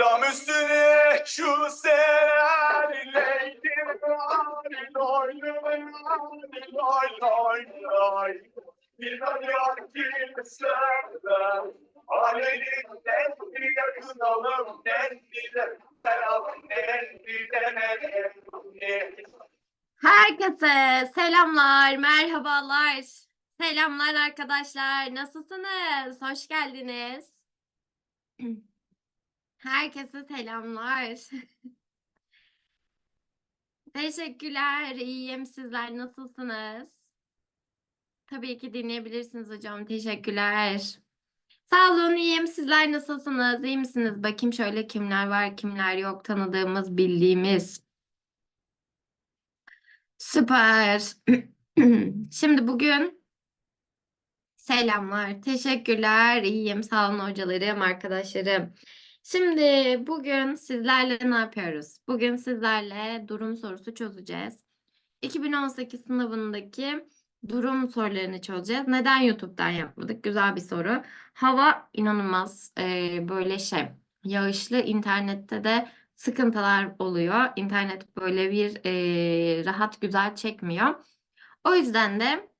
Dam üstüne şu seher leylim loy loy loy loy loy ayak kimseler Alemin en yakınalım en bile Selam en bile Herkese selamlar, merhabalar. Selamlar arkadaşlar. Nasılsınız? Hoş geldiniz. Herkese selamlar. Teşekkürler. İyiyim. Sizler nasılsınız? Tabii ki dinleyebilirsiniz hocam. Teşekkürler. Sağ olun, iyiyim. Sizler nasılsınız? İyi misiniz? Bakayım şöyle kimler var, kimler yok. Tanıdığımız, bildiğimiz. Süper. Şimdi bugün selamlar, teşekkürler, iyiyim, sağ olun hocalarım, arkadaşlarım. Şimdi bugün sizlerle ne yapıyoruz? Bugün sizlerle durum sorusu çözeceğiz. 2018 sınavındaki durum sorularını çözeceğiz. Neden YouTube'dan yapmadık? Güzel bir soru. Hava inanılmaz eee, böyle şey yağışlı internette de sıkıntılar oluyor. İnternet böyle bir eee, rahat güzel çekmiyor. O yüzden de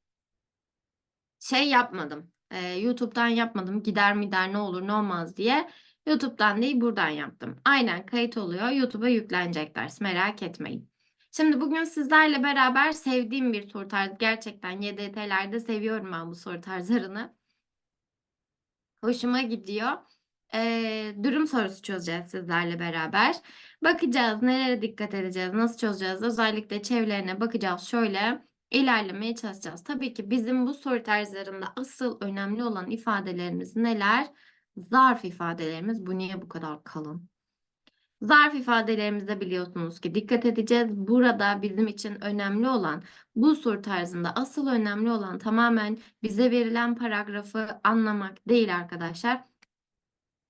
şey yapmadım. Eee, YouTube'dan yapmadım. Gider mi der ne olur ne olmaz diye. YouTube'dan değil buradan yaptım. Aynen kayıt oluyor. YouTube'a yüklenecek ders. Merak etmeyin. Şimdi bugün sizlerle beraber sevdiğim bir soru tarzı. Gerçekten YDT'lerde seviyorum ben bu soru tarzlarını. Hoşuma gidiyor. Ee, durum sorusu çözeceğiz sizlerle beraber. Bakacağız nereye dikkat edeceğiz, nasıl çözeceğiz. Özellikle çevrelerine bakacağız. Şöyle ilerlemeye çalışacağız. Tabii ki bizim bu soru tarzlarında asıl önemli olan ifadelerimiz neler? Zarf ifadelerimiz. Bu niye bu kadar kalın? Zarf ifadelerimizde biliyorsunuz ki dikkat edeceğiz. Burada bizim için önemli olan bu soru tarzında asıl önemli olan tamamen bize verilen paragrafı anlamak değil arkadaşlar.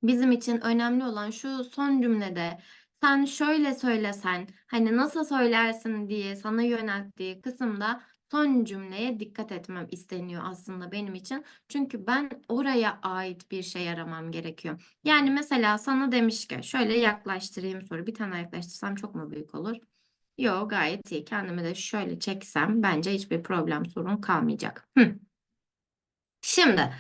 Bizim için önemli olan şu son cümlede sen şöyle söylesen hani nasıl söylersin diye sana yönelttiği kısımda son cümleye dikkat etmem isteniyor aslında benim için. Çünkü ben oraya ait bir şey aramam gerekiyor. Yani mesela sana demiş ki şöyle yaklaştırayım soru. Bir tane yaklaştırsam çok mu büyük olur? Yok gayet iyi. Kendimi de şöyle çeksem bence hiçbir problem sorun kalmayacak. Hı. Şimdi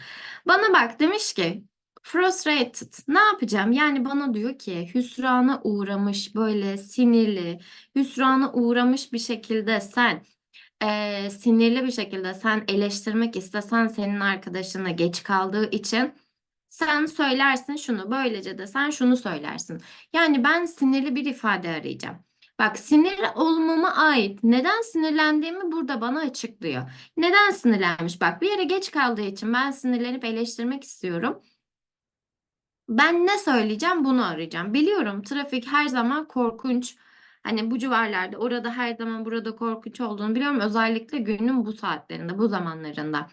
bana bak demiş ki frustrated ne yapacağım? Yani bana diyor ki hüsrana uğramış böyle sinirli, hüsrana uğramış bir şekilde sen eee, sinirli bir şekilde sen eleştirmek istesen senin arkadaşına geç kaldığı için sen söylersin şunu böylece de sen şunu söylersin. Yani ben sinirli bir ifade arayacağım. Bak sinir olmama ait neden sinirlendiğimi burada bana açıklıyor. Neden sinirlenmiş? Bak bir yere geç kaldığı için ben sinirlenip eleştirmek istiyorum. Ben ne söyleyeceğim bunu arayacağım. Biliyorum trafik her zaman korkunç. Hani bu civarlarda orada her zaman burada korkunç olduğunu biliyorum. Özellikle günün bu saatlerinde, bu zamanlarında.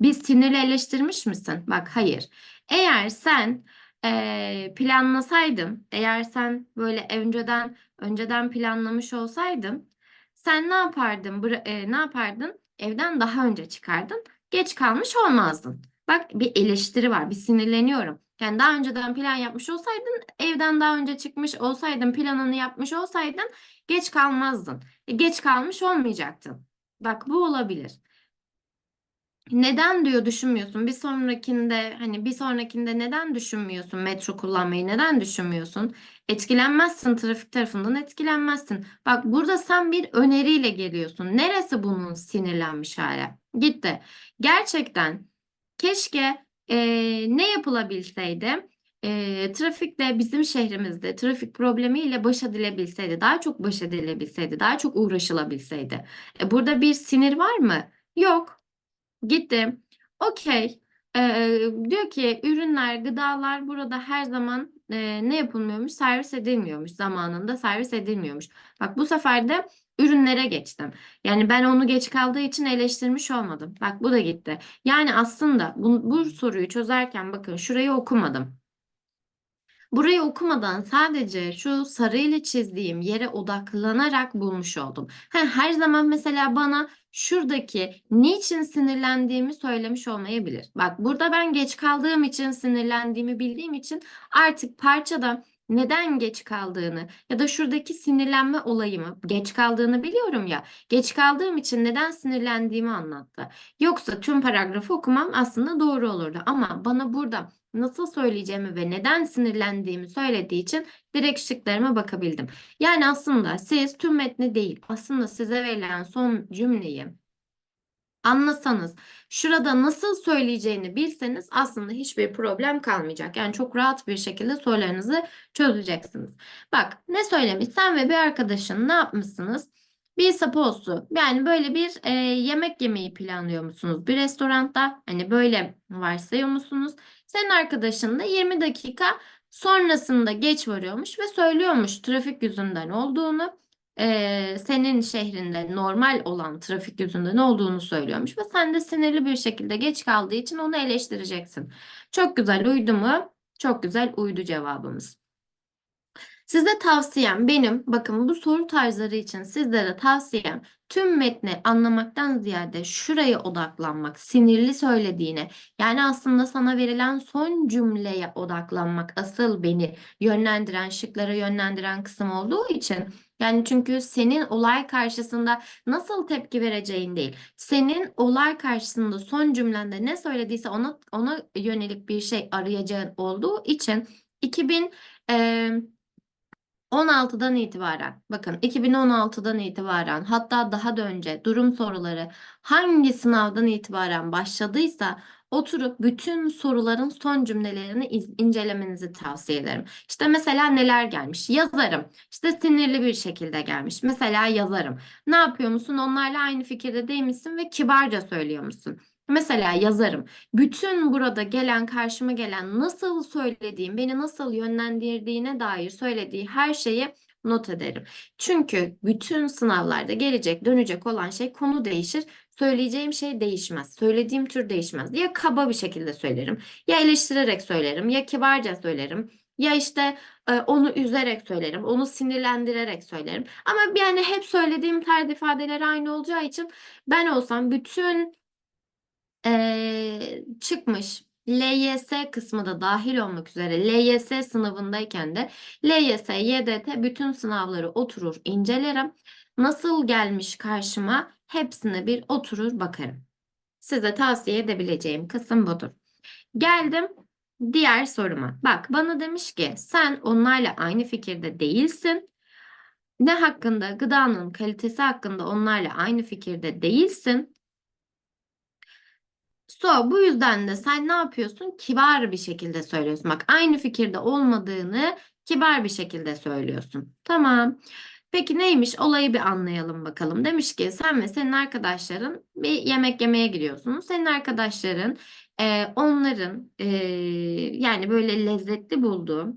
Biz sinirli eleştirmiş misin? Bak hayır. Eğer sen eee, planlasaydın, eğer sen böyle önceden önceden planlamış olsaydın, sen ne yapardın? E, ne yapardın? Evden daha önce çıkardın. Geç kalmış olmazdın. Bak bir eleştiri var, bir sinirleniyorum. Yani daha önceden plan yapmış olsaydın, evden daha önce çıkmış olsaydın, planını yapmış olsaydın geç kalmazdın. E, geç kalmış olmayacaktın. Bak bu olabilir. Neden diyor düşünmüyorsun? Bir sonrakinde hani bir sonrakinde neden düşünmüyorsun metro kullanmayı? Neden düşünmüyorsun? Etkilenmezsin trafik tarafından etkilenmezsin. Bak burada sen bir öneriyle geliyorsun. Neresi bunun sinirlenmiş hali? Gitti. Gerçekten keşke eee, ne yapılabilseydi? Eee, trafikle bizim şehrimizde trafik problemiyle baş edilebilseydi, daha çok baş edilebilseydi, daha çok uğraşılabilseydi. E, burada bir sinir var mı? Yok. Gitti. Okey. Ee, diyor ki ürünler, gıdalar burada her zaman e, ne yapılmıyormuş? Servis edilmiyormuş. Zamanında servis edilmiyormuş. Bak bu sefer de ürünlere geçtim. Yani ben onu geç kaldığı için eleştirmiş olmadım. Bak bu da gitti. Yani aslında bu, bu soruyu çözerken bakın şurayı okumadım. Burayı okumadan sadece şu sarıyla çizdiğim yere odaklanarak bulmuş oldum. Ha, her zaman mesela bana şuradaki niçin sinirlendiğimi söylemiş olmayabilir. Bak burada ben geç kaldığım için sinirlendiğimi bildiğim için artık parçada neden geç kaldığını ya da şuradaki sinirlenme olayımı geç kaldığını biliyorum ya geç kaldığım için neden sinirlendiğimi anlattı. Yoksa tüm paragrafı okumam aslında doğru olurdu ama bana burada nasıl söyleyeceğimi ve neden sinirlendiğimi söylediği için direkt şıklarıma bakabildim. Yani aslında siz tüm metni değil aslında size verilen son cümleyi anlasanız, şurada nasıl söyleyeceğini bilseniz aslında hiçbir problem kalmayacak. Yani çok rahat bir şekilde sorularınızı çözeceksiniz. Bak ne söylemiş? Sen ve bir arkadaşın ne yapmışsınız? Bir sapozu yani böyle bir e, yemek yemeyi planlıyor musunuz bir restoranda? Hani böyle varsayıyor musunuz? Senin arkadaşın da 20 dakika sonrasında geç varıyormuş ve söylüyormuş trafik yüzünden olduğunu e, senin şehrinde normal olan trafik yüzünden olduğunu söylüyormuş ve sen de sinirli bir şekilde geç kaldığı için onu eleştireceksin. Çok güzel uydu mu? Çok güzel uydu cevabımız. Size tavsiyem benim, bakın bu soru tarzları için sizlere tavsiyem tüm metni anlamaktan ziyade şuraya odaklanmak, sinirli söylediğine, yani aslında sana verilen son cümleye odaklanmak asıl beni yönlendiren, şıklara yönlendiren kısım olduğu için yani çünkü senin olay karşısında nasıl tepki vereceğin değil, senin olay karşısında son cümlende ne söylediyse ona ona yönelik bir şey arayacağın olduğu için 2000 eee 16'dan itibaren, bakın 2016'dan itibaren hatta daha da önce durum soruları hangi sınavdan itibaren başladıysa oturup bütün soruların son cümlelerini iz- incelemenizi tavsiye ederim. İşte mesela neler gelmiş? Yazarım. İşte sinirli bir şekilde gelmiş. Mesela yazarım. Ne yapıyor musun? Onlarla aynı fikirde değil misin ve kibarca söylüyor musun? Mesela yazarım. Bütün burada gelen, karşıma gelen nasıl söylediğim, beni nasıl yönlendirdiğine dair söylediği her şeyi not ederim. Çünkü bütün sınavlarda gelecek, dönecek olan şey konu değişir. Söyleyeceğim şey değişmez. Söylediğim tür değişmez. Ya kaba bir şekilde söylerim, ya eleştirerek söylerim, ya kibarca söylerim. Ya işte e, onu üzerek söylerim, onu sinirlendirerek söylerim. Ama yani hep söylediğim tarz ifadeler aynı olacağı için ben olsam bütün Eee, çıkmış. LYS kısmı da dahil olmak üzere LYS sınavındayken de LYS, YDT bütün sınavları oturur incelerim. Nasıl gelmiş karşıma hepsine bir oturur bakarım. Size tavsiye edebileceğim kısım budur. Geldim diğer soruma. Bak bana demiş ki sen onlarla aynı fikirde değilsin. Ne hakkında? Gıdanın kalitesi hakkında onlarla aynı fikirde değilsin. So, bu yüzden de sen ne yapıyorsun? Kibar bir şekilde söylüyorsun. Bak aynı fikirde olmadığını kibar bir şekilde söylüyorsun. Tamam. Peki neymiş? Olayı bir anlayalım bakalım. Demiş ki sen ve senin arkadaşların bir yemek yemeye gidiyorsunuz. Senin arkadaşların e, onların e, yani böyle lezzetli bulduğu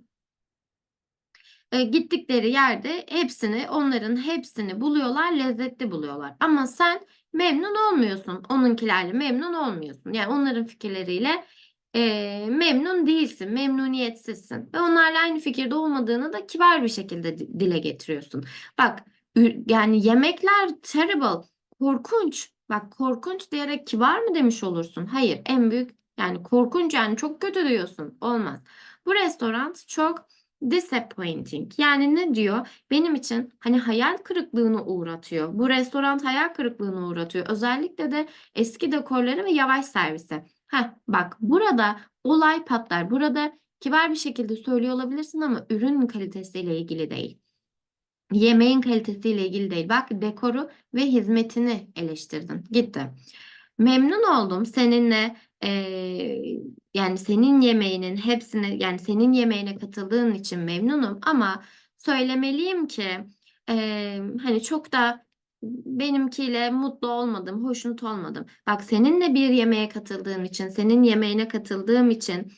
e, gittikleri yerde hepsini onların hepsini buluyorlar lezzetli buluyorlar. Ama sen memnun olmuyorsun. Onunkilerle memnun olmuyorsun. Yani onların fikirleriyle e, memnun değilsin, memnuniyetsizsin. Ve onlarla aynı fikirde olmadığını da kibar bir şekilde di- dile getiriyorsun. Bak yani yemekler terrible, korkunç. Bak korkunç diyerek kibar mı demiş olursun? Hayır, en büyük yani korkunç yani çok kötü diyorsun. Olmaz. Bu restoran çok disappointing. Yani ne diyor? Benim için hani hayal kırıklığına uğratıyor. Bu restoran hayal kırıklığına uğratıyor. Özellikle de eski dekorları ve yavaş servisi. Heh, bak burada olay patlar. Burada kibar bir şekilde söylüyor olabilirsin ama ürün kalitesiyle ilgili değil. Yemeğin kalitesiyle ilgili değil. Bak dekoru ve hizmetini eleştirdin. Gitti. Memnun oldum seninle eee, yani senin yemeğinin hepsini yani senin yemeğine katıldığın için memnunum ama söylemeliyim ki eee, hani çok da benimkiyle mutlu olmadım, hoşnut olmadım. Bak seninle bir yemeğe katıldığım için, senin yemeğine katıldığım için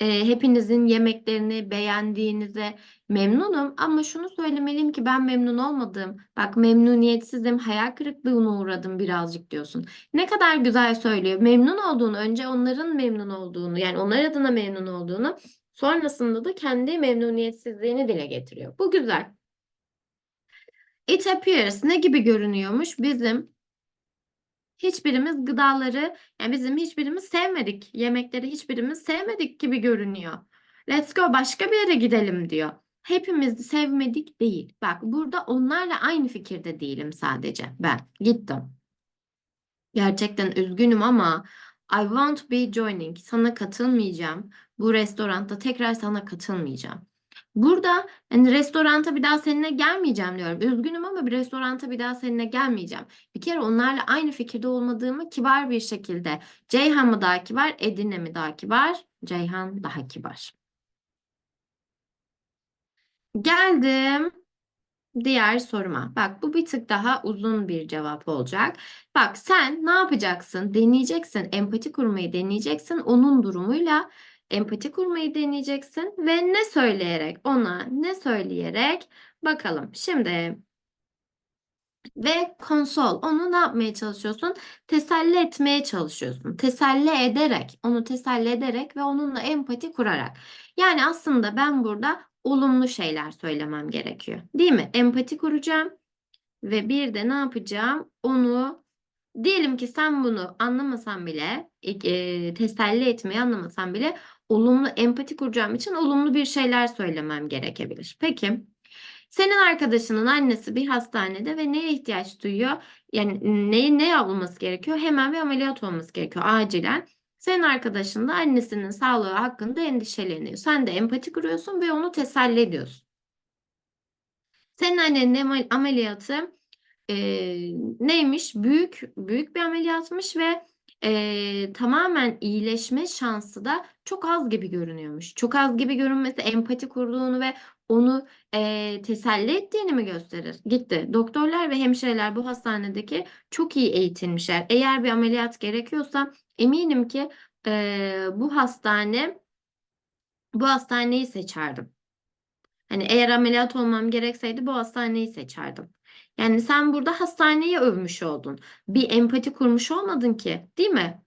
eee, hepinizin yemeklerini beğendiğinize memnunum ama şunu söylemeliyim ki ben memnun olmadım. Bak memnuniyetsizim, hayal kırıklığına uğradım birazcık diyorsun. Ne kadar güzel söylüyor. Memnun olduğunu, önce onların memnun olduğunu, yani onlar adına memnun olduğunu, sonrasında da kendi memnuniyetsizliğini dile getiriyor. Bu güzel. It appears ne gibi görünüyormuş? Bizim hiçbirimiz gıdaları, yani bizim hiçbirimiz sevmedik. Yemekleri hiçbirimiz sevmedik gibi görünüyor. Let's go başka bir yere gidelim diyor. hepimiz sevmedik değil. Bak burada onlarla aynı fikirde değilim sadece ben. Gittim. Gerçekten üzgünüm ama I won't be joining. Sana katılmayacağım. Bu restoranda tekrar sana katılmayacağım. Burada hani restoranta bir daha seninle gelmeyeceğim diyorum. Üzgünüm ama bir restoranta bir daha seninle gelmeyeceğim. Bir kere onlarla aynı fikirde olmadığımı kibar bir şekilde. Ceyhan mı daha kibar, Edine mi daha kibar? Ceyhan daha kibar. Geldim diğer soruma. Bak bu bir tık daha uzun bir cevap olacak. Bak sen ne yapacaksın? Deneyeceksin. Empati kurmayı deneyeceksin. Onun durumuyla empati kurmayı deneyeceksin ve ne söyleyerek ona ne söyleyerek bakalım. Şimdi ve konsol onu ne yapmaya çalışıyorsun? Teselli etmeye çalışıyorsun. Teselli ederek, onu teselli ederek ve onunla empati kurarak. Yani aslında ben burada olumlu şeyler söylemem gerekiyor. Değil mi? Empati kuracağım ve bir de ne yapacağım? Onu diyelim ki sen bunu anlamasan bile, e, teselli etmeyi anlamasan bile olumlu empati kuracağım için olumlu bir şeyler söylemem gerekebilir. Peki. Senin arkadaşının annesi bir hastanede ve neye ihtiyaç duyuyor? Yani neyi ne yapılması gerekiyor? Hemen bir ameliyat olması gerekiyor acilen. Senin arkadaşın da annesinin sağlığı hakkında endişeleniyor. Sen de empati kuruyorsun ve onu teselli ediyorsun. Senin annenin amel- ameliyatı e, neymiş? Büyük büyük bir ameliyatmış ve e, tamamen iyileşme şansı da çok az gibi görünüyormuş. Çok az gibi görünmesi empati kurduğunu ve onu e, teselli ettiğini mi gösterir? Gitti. Doktorlar ve hemşireler bu hastanedeki çok iyi eğitilmişler. Eğer bir ameliyat gerekiyorsa eminim ki e, bu hastane bu hastaneyi seçerdim. Hani eğer ameliyat olmam gerekseydi bu hastaneyi seçerdim. Yani sen burada hastaneyi övmüş oldun. Bir empati kurmuş olmadın ki, değil mi?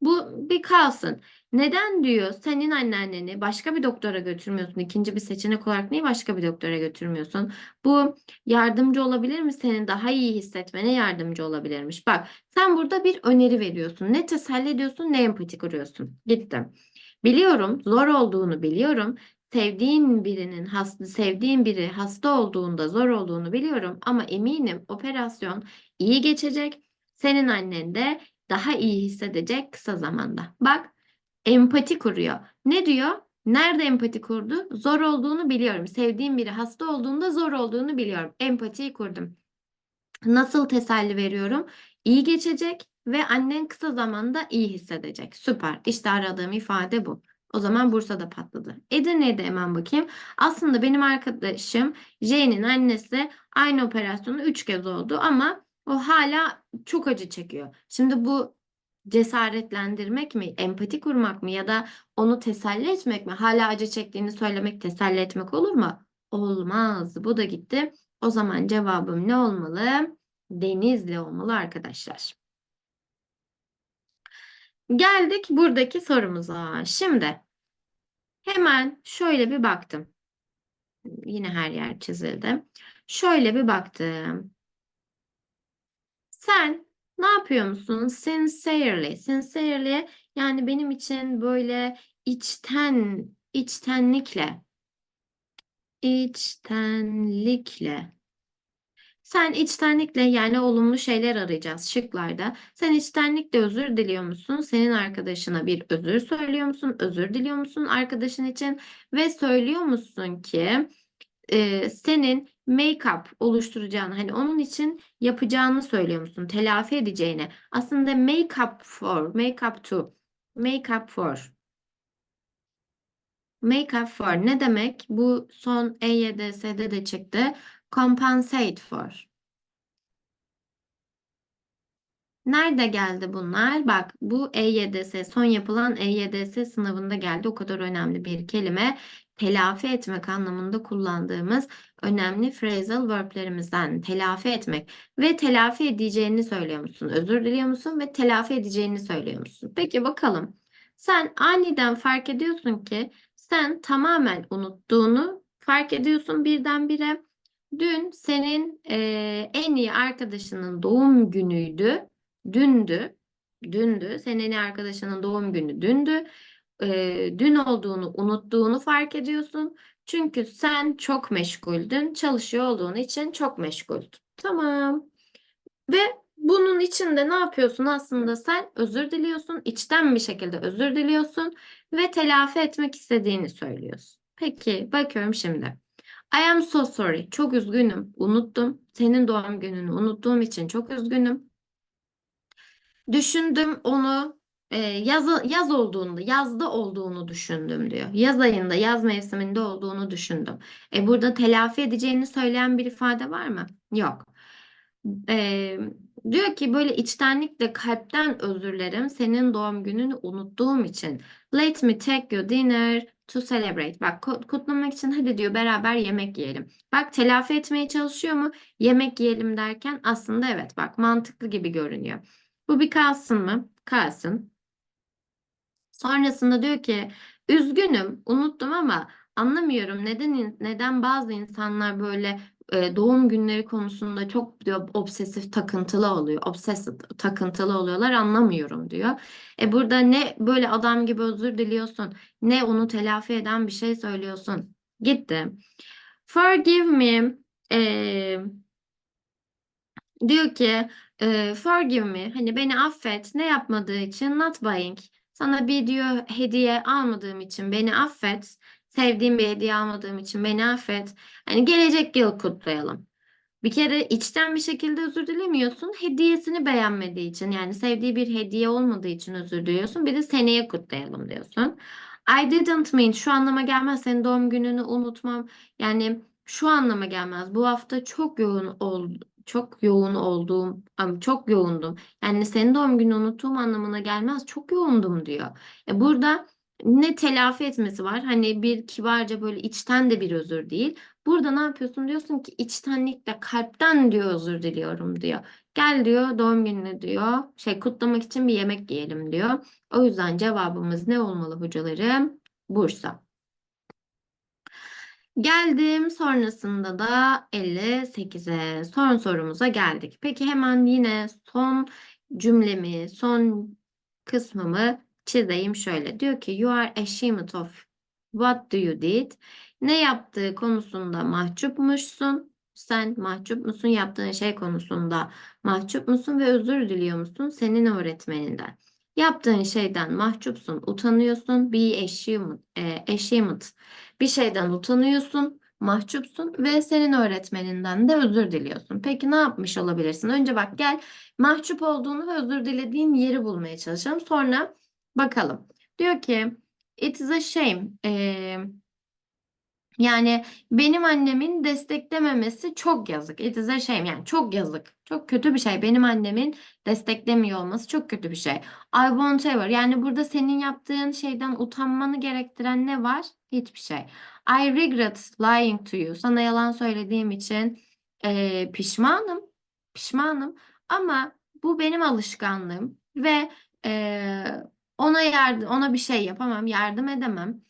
Bu bir kalsın. Neden diyor senin anneanneni başka bir doktora götürmüyorsun? İkinci bir seçenek olarak niye başka bir doktora götürmüyorsun? Bu yardımcı olabilir mi? Senin daha iyi hissetmene yardımcı olabilirmiş. Bak sen burada bir öneri veriyorsun. Ne teselli ediyorsun ne empati kuruyorsun. Gittim. Biliyorum zor olduğunu biliyorum. Sevdiğin birinin hasta, sevdiğin biri hasta olduğunda zor olduğunu biliyorum ama eminim operasyon iyi geçecek. Senin annen de daha iyi hissedecek kısa zamanda. Bak, empati kuruyor. Ne diyor? Nerede empati kurdu? Zor olduğunu biliyorum. Sevdiğim biri hasta olduğunda zor olduğunu biliyorum. Empatiyi kurdum. Nasıl teselli veriyorum? İyi geçecek ve annen kısa zamanda iyi hissedecek. Süper. İşte aradığım ifade bu. O zaman Bursa'da patladı. Edirne'ye de hemen bakayım. Aslında benim arkadaşım J'nin annesi aynı operasyonu 3 kez oldu ama o hala çok acı çekiyor. Şimdi bu cesaretlendirmek mi, empati kurmak mı ya da onu teselli etmek mi? Hala acı çektiğini söylemek, teselli etmek olur mu? Olmaz. Bu da gitti. O zaman cevabım ne olmalı? Denizli olmalı arkadaşlar. Geldik buradaki sorumuza. Şimdi hemen şöyle bir baktım. Yine her yer çizildi. Şöyle bir baktım. Sen ne yapıyor musun? Sincerely. Sincerely yani benim için böyle içten, içtenlikle. İçtenlikle. Sen içtenlikle yani olumlu şeyler arayacağız şıklarda. Sen içtenlikle özür diliyor musun? Senin arkadaşına bir özür söylüyor musun? Özür diliyor musun arkadaşın için? Ve söylüyor musun ki e, senin make-up oluşturacağını hani onun için yapacağını söylüyor musun? Telafi edeceğini. Aslında make-up for, make-up to, make-up for. Make-up for ne demek? Bu son EYDS'de de çıktı. Compensate for. Nerede geldi bunlar? Bak bu EYDS son yapılan EYDS sınavında geldi. O kadar önemli bir kelime. Telafi etmek anlamında kullandığımız önemli phrasal verb'lerimizden telafi etmek ve telafi edeceğini söylüyor musun? Özür diliyor musun ve telafi edeceğini söylüyor musun? Peki bakalım. Sen aniden fark ediyorsun ki sen tamamen unuttuğunu fark ediyorsun birdenbire. Dün senin eee, en iyi arkadaşının doğum günüydü. Dündü. Dündü. Senin en iyi arkadaşının doğum günü dündü. Eee, dün olduğunu unuttuğunu fark ediyorsun. Çünkü sen çok meşguldün. Çalışıyor olduğun için çok meşguldün. Tamam. Ve bunun içinde ne yapıyorsun aslında sen özür diliyorsun, içten bir şekilde özür diliyorsun ve telafi etmek istediğini söylüyorsun. Peki bakıyorum şimdi. I am so sorry. Çok üzgünüm. Unuttum. Senin doğum gününü unuttuğum için çok üzgünüm. Düşündüm onu e, yaz, yaz olduğunda, yazda olduğunu düşündüm diyor. Yaz ayında, yaz mevsiminde olduğunu düşündüm. E burada telafi edeceğini söyleyen bir ifade var mı? Yok. E, diyor ki böyle içtenlikle kalpten özür dilerim senin doğum gününü unuttuğum için. Let me take you dinner to celebrate. Bak ku- kutlamak için hadi diyor beraber yemek yiyelim. Bak telafi etmeye çalışıyor mu? Yemek yiyelim derken aslında evet bak mantıklı gibi görünüyor. Bu bir kalsın mı? Kalsın. Sonrasında diyor ki üzgünüm unuttum ama anlamıyorum neden neden bazı insanlar böyle e, doğum günleri konusunda çok diyor obsesif takıntılı oluyor. Obsesif takıntılı oluyorlar anlamıyorum diyor. E burada ne böyle adam gibi özür diliyorsun ne onu telafi eden bir şey söylüyorsun. Gitti. Forgive me. E, diyor ki e, forgive me hani beni affet ne yapmadığı için not buying sana bir diyor hediye almadığım için beni affet sevdiğim bir hediye almadığım için beni affet hani gelecek yıl kutlayalım bir kere içten bir şekilde özür dilemiyorsun hediyesini beğenmediği için yani sevdiği bir hediye olmadığı için özür diliyorsun bir de seneye kutlayalım diyorsun I didn't mean şu anlama gelmez senin doğum gününü unutmam yani şu anlama gelmez bu hafta çok yoğun oldu çok yoğun olduğum, çok yoğundum. Yani senin doğum gününü unuttuğum anlamına gelmez. Çok yoğundum diyor. E burada ne telafi etmesi var? Hani bir kibarca böyle içten de bir özür değil. Burada ne yapıyorsun? Diyorsun ki içtenlikle kalpten diyor özür diliyorum diyor. Gel diyor doğum gününü diyor. Şey kutlamak için bir yemek yiyelim diyor. O yüzden cevabımız ne olmalı hocalarım? Bursa. Geldim sonrasında da 58'e son sorumuza geldik. Peki hemen yine son cümlemi, son kısmımı çizeyim şöyle. Diyor ki you are ashamed of what do you did? Ne yaptığı konusunda mahcupmuşsun. Sen mahcup musun yaptığın şey konusunda mahcup musun ve özür diliyor musun senin öğretmeninden? Yaptığın şeyden mahcupsun, utanıyorsun. Be ashamed, e, ashamed. Bir şeyden utanıyorsun, mahcupsun ve senin öğretmeninden de özür diliyorsun. Peki ne yapmış olabilirsin? Önce bak gel mahcup olduğunu ve özür dilediğin yeri bulmaya çalışalım. Sonra bakalım. Diyor ki it is a shame. Ee, yani benim annemin desteklememesi çok yazık. It is a shame. Yani çok yazık. Çok kötü bir şey. Benim annemin desteklemiyor olması çok kötü bir şey. I won't ever. Yani burada senin yaptığın şeyden utanmanı gerektiren ne var? Hiçbir şey. I regret lying to you. Sana yalan söylediğim için eee, pişmanım. Pişmanım. Ama bu benim alışkanlığım ve eee, ona yardım, ona bir şey yapamam, yardım edemem.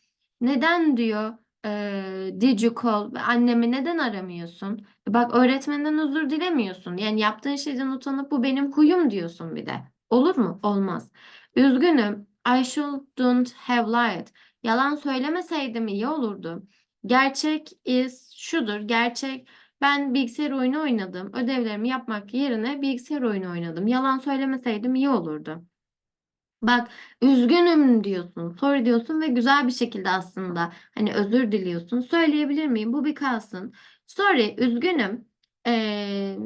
Neden diyor? Eee did you call? Annemi neden aramıyorsun? Bak öğretmenden özür dilemiyorsun. Yani yaptığın şeyden utanıp bu benim huyum diyorsun bir de. Olur mu? Olmaz. Üzgünüm. I shouldn't have lied. Yalan söylemeseydim iyi olurdu. Gerçek is şudur. Gerçek ben bilgisayar oyunu oynadım. Ödevlerimi yapmak yerine bilgisayar oyunu oynadım. Yalan söylemeseydim iyi olurdu. Bak üzgünüm diyorsun, sorry diyorsun ve güzel bir şekilde aslında hani özür diliyorsun. Söyleyebilir miyim? Bu bir kalsın. Sorry, üzgünüm. Ee,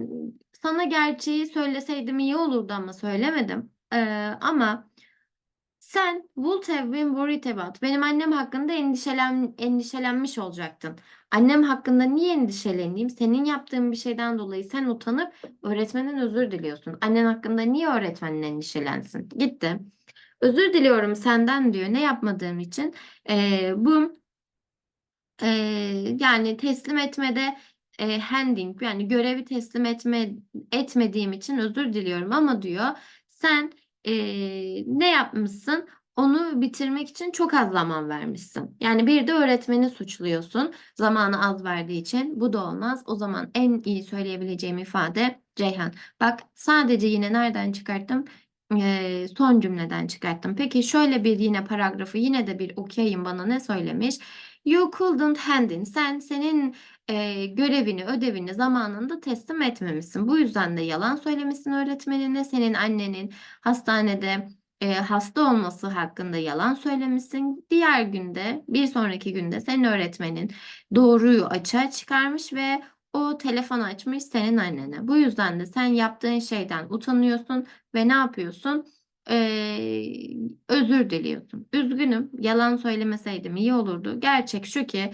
sana gerçeği söyleseydim iyi olurdu ama söylemedim. Ee, ama sen would have been worried about. Benim annem hakkında endişelen, endişelenmiş olacaktın. Annem hakkında niye endişeleneyim? Senin yaptığın bir şeyden dolayı sen utanıp öğretmenden özür diliyorsun. Annen hakkında niye öğretmenin endişelensin? Gitti. Özür diliyorum senden diyor. Ne yapmadığım için. Ee, bu e, yani teslim etmede e, handing yani görevi teslim etme etmediğim için özür diliyorum ama diyor sen e, ne yapmışsın? Onu bitirmek için çok az zaman vermişsin. Yani bir de öğretmeni suçluyorsun. Zamanı az verdiği için. Bu da olmaz. O zaman en iyi söyleyebileceğim ifade Ceyhan. Bak sadece yine nereden çıkarttım? Son cümleden çıkarttım. Peki şöyle bir yine paragrafı yine de bir okuyayım bana ne söylemiş? You couldn't hand in. Sen senin e, görevini, ödevini zamanında teslim etmemişsin. Bu yüzden de yalan söylemişsin öğretmenine. Senin annenin hastanede e, hasta olması hakkında yalan söylemişsin. Diğer günde, bir sonraki günde senin öğretmenin doğruyu açığa çıkarmış ve o telefon açmış senin annene. Bu yüzden de sen yaptığın şeyden utanıyorsun ve ne yapıyorsun? Ee, özür diliyorsun. Üzgünüm, yalan söylemeseydim iyi olurdu. Gerçek şu ki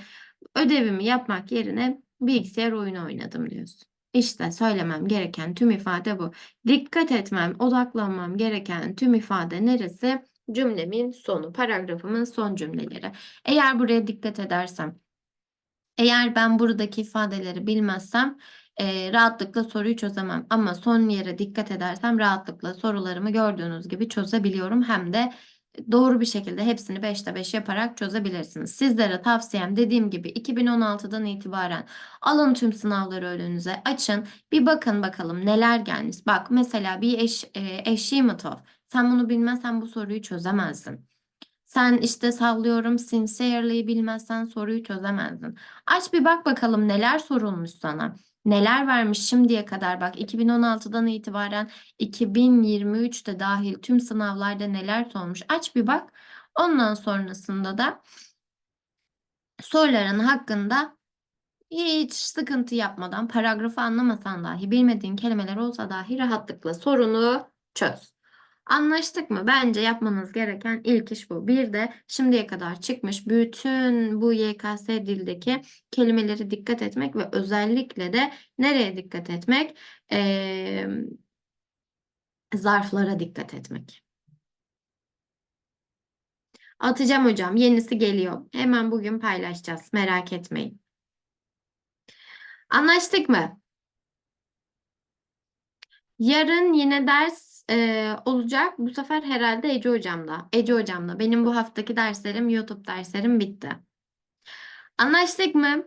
ödevimi yapmak yerine bilgisayar oyunu oynadım diyorsun. İşte söylemem gereken tüm ifade bu. Dikkat etmem, odaklanmam gereken tüm ifade neresi? Cümlemin sonu, paragrafımın son cümleleri. Eğer buraya dikkat edersem, eğer ben buradaki ifadeleri bilmezsem e, rahatlıkla soruyu çözemem. Ama son yere dikkat edersem rahatlıkla sorularımı gördüğünüz gibi çözebiliyorum. Hem de doğru bir şekilde hepsini 5'te 5 yaparak çözebilirsiniz. Sizlere tavsiyem dediğim gibi 2016'dan itibaren alın tüm sınavları önünüze açın. Bir bakın bakalım neler gelmiş. Bak mesela bir eş, e, achievement of. Sen bunu bilmezsen bu soruyu çözemezsin. Sen işte sallıyorum sincerely bilmezsen soruyu çözemezdin. Aç bir bak bakalım neler sorulmuş sana. Neler vermiş şimdiye kadar bak 2016'dan itibaren 2023'te dahil tüm sınavlarda neler sormuş. Aç bir bak. Ondan sonrasında da soruların hakkında hiç sıkıntı yapmadan paragrafı anlamasan dahi bilmediğin kelimeler olsa dahi rahatlıkla sorunu çöz. Anlaştık mı? Bence yapmanız gereken ilk iş bu. Bir de şimdiye kadar çıkmış bütün bu YKS dildeki kelimeleri dikkat etmek ve özellikle de nereye dikkat etmek? Ee, zarflara dikkat etmek. Atacağım hocam. Yenisi geliyor. Hemen bugün paylaşacağız. Merak etmeyin. Anlaştık mı? Yarın yine ders e, olacak. Bu sefer herhalde Ece hocamla. Ece hocamla. Benim bu haftaki derslerim, YouTube derslerim bitti. Anlaştık mı?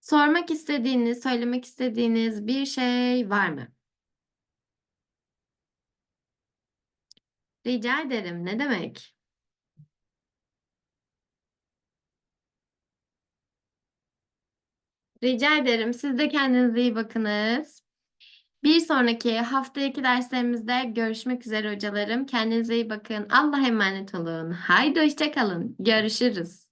Sormak istediğiniz, söylemek istediğiniz bir şey var mı? Rica ederim. Ne demek? Rica ederim. Siz de kendinize iyi bakınız. Bir sonraki haftaki derslerimizde görüşmek üzere hocalarım. Kendinize iyi bakın. Allah'a emanet olun. Haydi hoşça kalın. Görüşürüz.